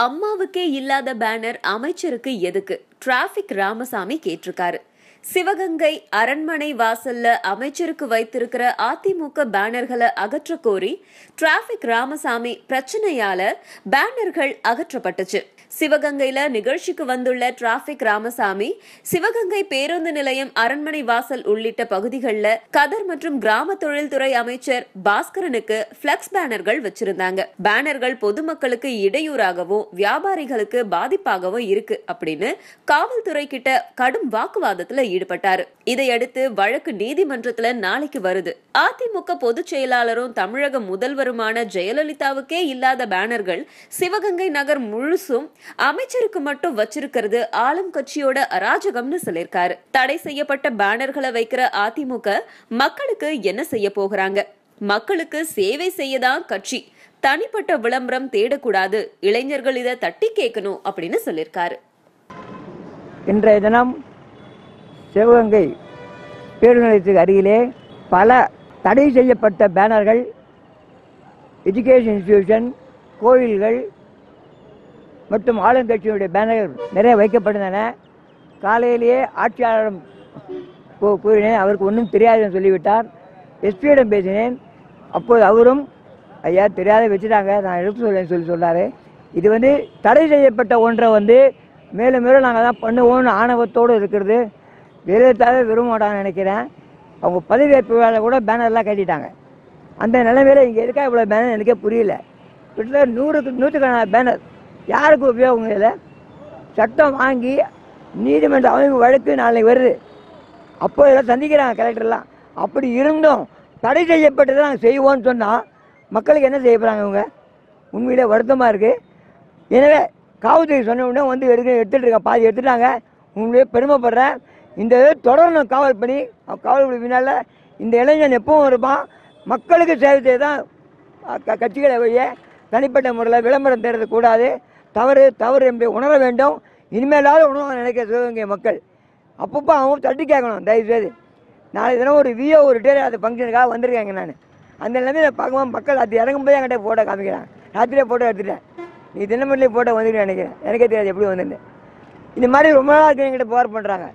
அம்மாவுக்கே இல்லாத பேனர் அமைச்சருக்கு எதுக்கு? டிராபிக் ராமசாமி கேட்டிருக்காரு. சிவகங்கை அரண்மனை வாசல்ல அமைச்சருக்கு வைத்திருக்கிற அதிமுக பேனர்களை அகற்ற கோரி டிராபிக் ராமசாமி பிரச்சனையால பேனர்கள் அகற்றப்பட்டுச்சு. சிவகங்கையில நிகழ்ச்சிக்கு வந்துள்ள டிராபிக் ராமசாமி சிவகங்கை பேருந்து நிலையம் அரண்மனை வாசல் உள்ளிட்ட பகுதிகளில் கதர் மற்றும் கிராம தொழில்துறை அமைச்சர் பாஸ்கரனுக்கு பிளக்ஸ் பேனர்கள் வச்சிருந்தாங்க. பேனர்கள் பொதுமக்களுக்கு இடையூறாகவும் வியாபாரிகளுக்கு பாதிப்பாகவும் இருக்கு அப்படின்னு காவல்துறை கிட்ட கடும் வாக்குவாதத்துல ஈடுபட்டாரு. இதையடுத்து வழக்கு நீதிமன்றத்துல நாளைக்கு வருது. அதிமுக பொதுச் செயலாளரும் தமிழக முதல்வருமான ஜெயலலிதாவுக்கே இல்லாத பேனர்கள் சிவகங்கை நகர் முழுசும் அமைச்சருக்கு மட்டும் வச்சிருக்கிறது ஆளும் கட்சியோட அராஜகம்னு சொல்லியிருக்காரு. தடை செய்யப்பட்ட பேனர்களை வைக்கிற அதிமுக மக்களுக்கு என்ன செய்ய போகிறாங்க? மக்களுக்கு சேவை செய்யதான் கட்சி. தனிப்பட்ட விளம்பரம் தேடக்கூடாது. இளைஞர்கள் இதை தட்டி கேட்கணும் அப்படின்னு சொல்லியிருக்காரு. இன்றைய தினம் சிவகங்கை பேருந்து நிலையத்துக்கு அருகிலே பல தடை செய்யப்பட்ட பேனர்கள் எஜுகேஷன் இன்ஸ்டிடியூஷன் கோயில்கள் மற்றும் ஆளுங்கட்சியினுடைய பேனர்கள் நிறைய வைக்கப்பட்டிருந்தன. காலையிலேயே ஆட்சியாளரிடம் கூறினேன் அவருக்கு ஒன்றும் தெரியாதுன்னு சொல்லிவிட்டார். எஸ்பியிடம் பேசினேன். அப்போது அவரும் ஐயா தெரியாத வச்சுட்டாங்க நான் எடுத்து சொல்லேன்னு சொல்லி சொன்னார். இது வந்து தடை செய்யப்பட்ட ஒன்றை வந்து மேலும் மேலும் நாங்கள் தான் பண்ணுவோம்னு ஆணவத்தோடு இருக்கிறது. ஜெயலலிதாவே விரும்ப மாட்டாங்கன்னு நினைக்கிறேன். அவங்க பதவியேற்பு வேலை கூட பேனர்லாம் கட்டிட்டாங்க. அந்த நிலைமையில இங்கே இருக்கா இவ்வளோ பேனர் எனக்கே புரியல. கிட்டத்தட்ட நூறுக்கு நூற்றுக்கணக்கான பேனர் யாருக்கு உபயோகம் இல்லை சட்டம் வாங்கி நீதிமன்ற அமைப்பு வழக்கு நாளைக்கு வருது. அப்போ இதெல்லாம் சந்திக்கிறாங்க கலெக்டர்லாம் அப்படி இருந்தும் தடை செய்யப்பட்டதை நாங்கள் செய்வோம்னு சொன்னால் மக்களுக்கு என்ன செய்ய போகிறாங்க இவங்க? உண்மையிலே வருத்தமாக இருக்குது எனவே காவல்துறை சொன்ன உடனே வந்து எடுக்க எடுத்துகிட்டு இருக்க பாதி எடுத்துட்டாங்க. உண்மையிலே பெருமைப்படுறேன். இந்த இது தொடரணும் காவல் பணி. காவல் பின்னால் இந்த இளைஞன் எப்பவும் இருப்பான். மக்களுக்கு சேவை செய்ய தான் க- கட்சிகளை வழிய தனிப்பட்ட முறையில் விளம்பரம் தேடுறது கூடாது. தவறு தவறு என்பதை உணர வேண்டும். இனிமேலாவது உணவு நினைக்கிற சிவகங்கை மக்கள். அப்பப்போ அவங்க தட்டி கேட்கணும் தயவுசெய்து. நாளை தினம் ஒரு விஓ ஒரு டேர் அது ஃபங்க்ஷனுக்காக வந்திருக்காங்க நான். அந்த நிலைமையில பார்க்கும்போது மக்கள் அது இறங்கும்போது என்கிட்ட ஃபோட்டோ காமிக்கிறாங்க. ராத்திரியே ஃபோட்டோ எடுத்துட்டேன். நீ தினமணிலே ஃபோட்டோ வந்துருக்கேன் நினைக்கிறேன். எனக்கே தெரியாது எப்படி வந்திருந்தேன் இந்த மாதிரி ரொம்ப நாள் இருக்கு என்கிட்ட புகார் பண்ணுறாங்க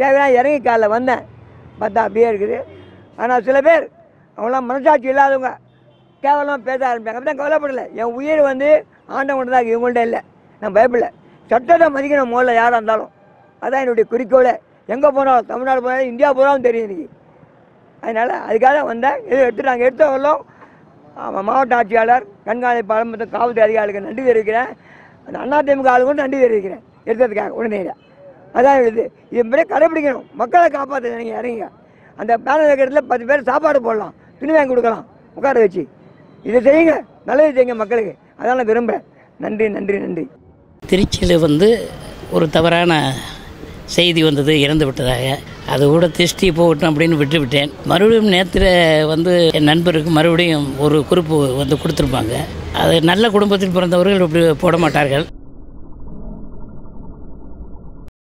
தேவையான இறங்கி காலில் வந்தேன். பார்த்தா அப்படியே இருக்குது. ஆனால் சில பேர் அவங்களாம் மனசாட்சி இல்லாதவங்க கேவலமாக பேச ஆரம்பிச்சாங்க. அப்படி தான் கவலைப்படல. என் உயிர் வந்து ஆண்டவன் தான் இவங்கள்ட்ட இல்லை. நான் பயப்படலை. சட்டத்தை மதிக்கணும் முதல்ல யாராக இருந்தாலும். அதான் என்னுடைய குறிக்கோளே. எங்கே போனாலும் தமிழ்நாடு போனாலும் இந்தியா போனாலும் தெரியும் இன்றைக்கி அதனால் அதுக்காக வந்தேன். எது எடுத்துட்டாங்க எடுத்த வரலாம் மாவட்ட ஆட்சியாளர் கண்காணிப்பாளர் மற்றும் காவல்துறை அதிகாரிகளுக்கு நன்றி தெரிவிக்கிறேன். அந்த அதிமுக ஆளுக்கும் நன்றி தெரிவிக்கிறேன். எடுத்ததுக்காக உடனே அதான் எழுது. இது மாதிரி கடைப்பிடிக்கணும் மக்களை காப்பாற்ற நீங்கள் இறங்க அந்த பேனர் வைக்கிறதுல பத்து பேர் சாப்பாடு போடலாம். துணி வாங்கி கொடுக்கலாம். உட்கார வச்சு. இதை செய்யுங்க. நல்லது செய்யுங்க மக்களுக்கு. அதான் நான் விரும்புகிறேன் நன்றி நன்றி நன்றி. திருச்சியில் வந்து ஒரு தவறான செய்தி வந்தது இறந்து விட்டதாக. அது கூட திருஷ்டி போகட்டும் அப்படின்னு விட்டு விட்டேன். மறுபடியும் நேற்று வந்து என் நண்பருக்கு மறுபடியும் ஒரு குறிப்பு வந்து கொடுத்துருப்பாங்க. அது நல்ல குடும்பத்தில் பிறந்தவர்கள் இப்படி போட மாட்டார்கள்.